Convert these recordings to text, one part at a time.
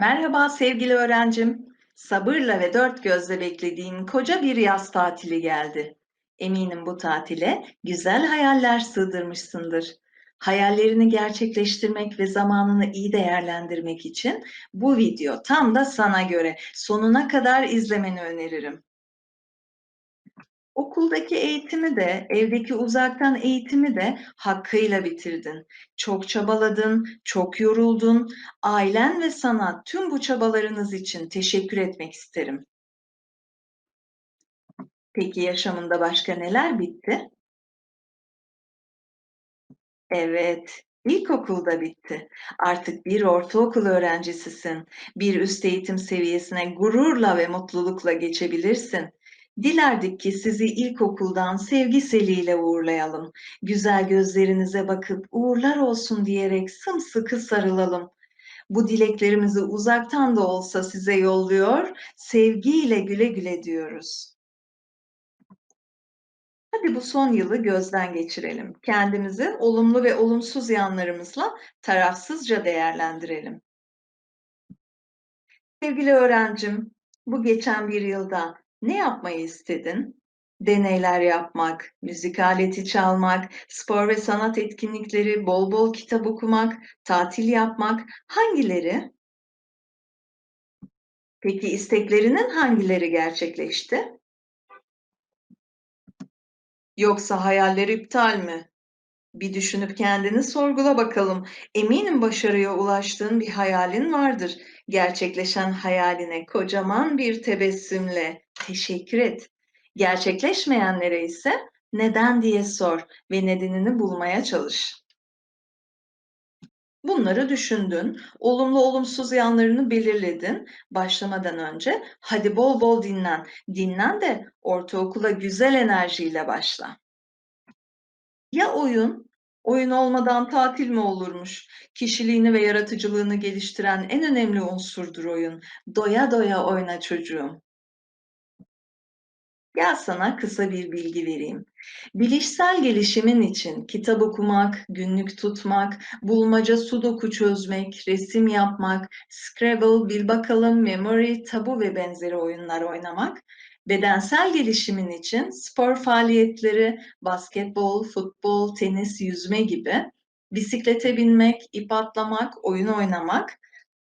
Merhaba sevgili öğrencim. Sabırla ve dört gözle beklediğin koca bir yaz tatili geldi. Eminim bu tatile güzel hayaller sığdırmışsındır. Hayallerini gerçekleştirmek ve zamanını iyi değerlendirmek için bu video tam da sana göre. Sonuna kadar izlemeni öneririm. Okuldaki eğitimi de, evdeki uzaktan eğitimi de hakkıyla bitirdin. Çok çabaladın, çok yoruldun. Ailen ve sana tüm bu çabalarınız için teşekkür etmek isterim. Peki yaşamında başka neler bitti? Evet, ilkokulda bitti. Artık bir ortaokul öğrencisisin. Bir üst eğitim seviyesine gururla ve mutlulukla geçebilirsin. Dilerdik ki sizi ilkokuldan sevgi seliyle uğurlayalım. Güzel gözlerinize bakıp uğurlar olsun diyerek sımsıkı sarılalım. Bu dileklerimizi uzaktan da olsa size yolluyor, sevgiyle güle güle diyoruz. Hadi bu son yılı gözden geçirelim. Kendimizi olumlu ve olumsuz yanlarımızla tarafsızca değerlendirelim. Sevgili öğrencim, bu geçen bir yılda ne yapmayı istedin? Deneyler yapmak, müzik aleti çalmak, spor ve sanat etkinlikleri, bol bol kitap okumak, tatil yapmak hangileri? Peki isteklerinin hangileri gerçekleşti? Yoksa hayaller iptal mi? Bir düşünüp kendini sorgula bakalım. Eminim başarıya ulaştığın bir hayalin vardır. Gerçekleşen hayaline kocaman bir tebessümle teşekkür et. Gerçekleşmeyenlere ise neden diye sor ve nedenini bulmaya çalış. Bunları düşündün, olumlu olumsuz yanlarını belirledin. Başlamadan önce hadi bol bol dinlen. Dinlen de ortaokula güzel enerjiyle başla. Ya oyun? Oyun olmadan tatil mi olurmuş? Kişiliğini ve yaratıcılığını geliştiren en önemli unsurdur oyun. Doya doya oyna çocuğum. Gel sana kısa bir bilgi vereyim. Bilişsel gelişimin için kitap okumak, günlük tutmak, bulmaca sudoku çözmek, resim yapmak, Scrabble, bil bakalım, memory, tabu ve benzeri oyunlar oynamak, bedensel gelişimin için spor faaliyetleri, basketbol, futbol, tenis, yüzme gibi, bisiklete binmek, ip atlamak, oyun oynamak,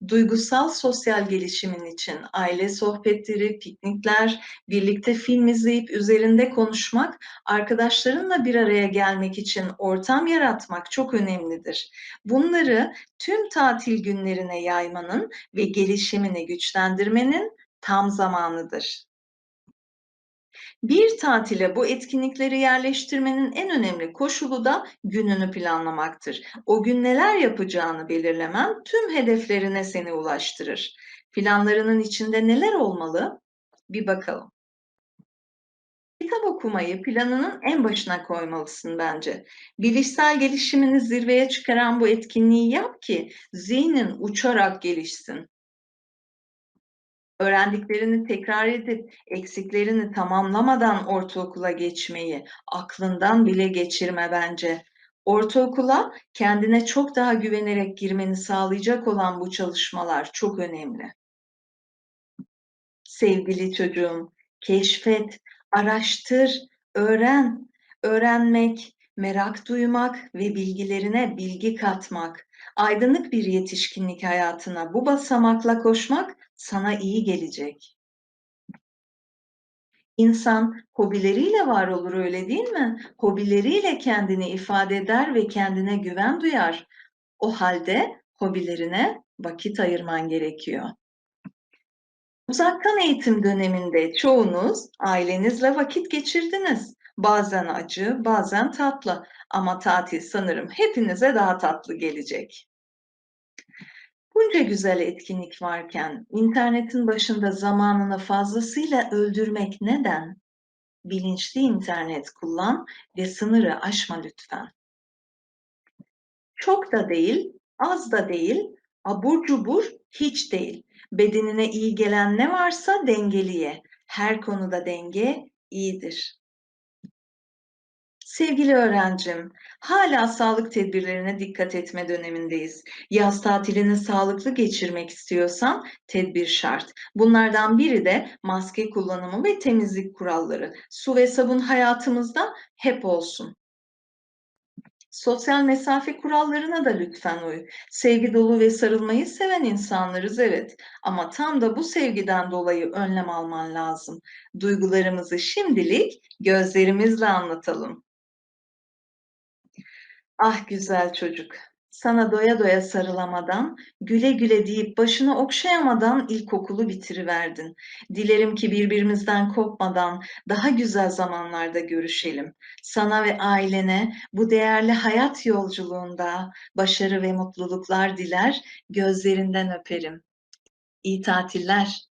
duygusal sosyal gelişimin için aile sohbetleri, piknikler, birlikte film izleyip üzerinde konuşmak, arkadaşlarınla bir araya gelmek için ortam yaratmak çok önemlidir. Bunları tüm tatil günlerine yaymanın ve gelişimini güçlendirmenin tam zamanıdır. Bir tatile bu etkinlikleri yerleştirmenin en önemli koşulu da gününü planlamaktır. O gün neler yapacağını belirlemen tüm hedeflerine seni ulaştırır. Planlarının içinde neler olmalı? Bir bakalım. Kitap okumayı planının en başına koymalısın bence. Bilişsel gelişimini zirveye çıkaran bu etkinliği yap ki zihnin uçarak gelişsin. Öğrendiklerini tekrar edip eksiklerini tamamlamadan ortaokula geçmeyi aklından bile geçirme bence. Ortaokula kendine çok daha güvenerek girmeni sağlayacak olan bu çalışmalar çok önemli. Sevgili çocuğum, keşfet, araştır, öğren. Öğrenmek, merak duymak ve bilgilerine bilgi katmak, aydınlık bir yetişkinlik hayatına bu basamakla koşmak sana iyi gelecek. İnsan hobileriyle var olur öyle değil mi? Hobileriyle kendini ifade eder ve kendine güven duyar. O halde hobilerine vakit ayırman gerekiyor. Uzaktan eğitim döneminde çoğunuz ailenizle vakit geçirdiniz. Bazen acı, bazen tatlı ama tatil sanırım hepinize daha tatlı gelecek. Bunca güzel etkinlik varken internetin başında zamanını fazlasıyla öldürmek neden? Bilinçli internet kullan ve sınırı aşma lütfen. Çok da değil, az da değil, abur cubur hiç değil. Bedenine iyi gelen ne varsa dengeliye. Her konuda denge iyidir. Sevgili öğrencim, hala sağlık tedbirlerine dikkat etme dönemindeyiz. Yaz tatilini sağlıklı geçirmek istiyorsan tedbir şart. Bunlardan biri de maske kullanımı ve temizlik kuralları. Su ve sabun hayatımızda hep olsun. Sosyal mesafe kurallarına da lütfen uy. Sevgi dolu ve sarılmayı seven insanlarız evet ama tam da bu sevgiden dolayı önlem alman lazım. Duygularımızı şimdilik gözlerimizle anlatalım. Ah güzel çocuk, sana doya doya sarılamadan, güle güle deyip başını okşayamadan ilkokulu bitiriverdin. Dilerim ki birbirimizden kopmadan daha güzel zamanlarda görüşelim. Sana ve ailene bu değerli hayat yolculuğunda başarı ve mutluluklar diler, gözlerinden öperim. İyi tatiller.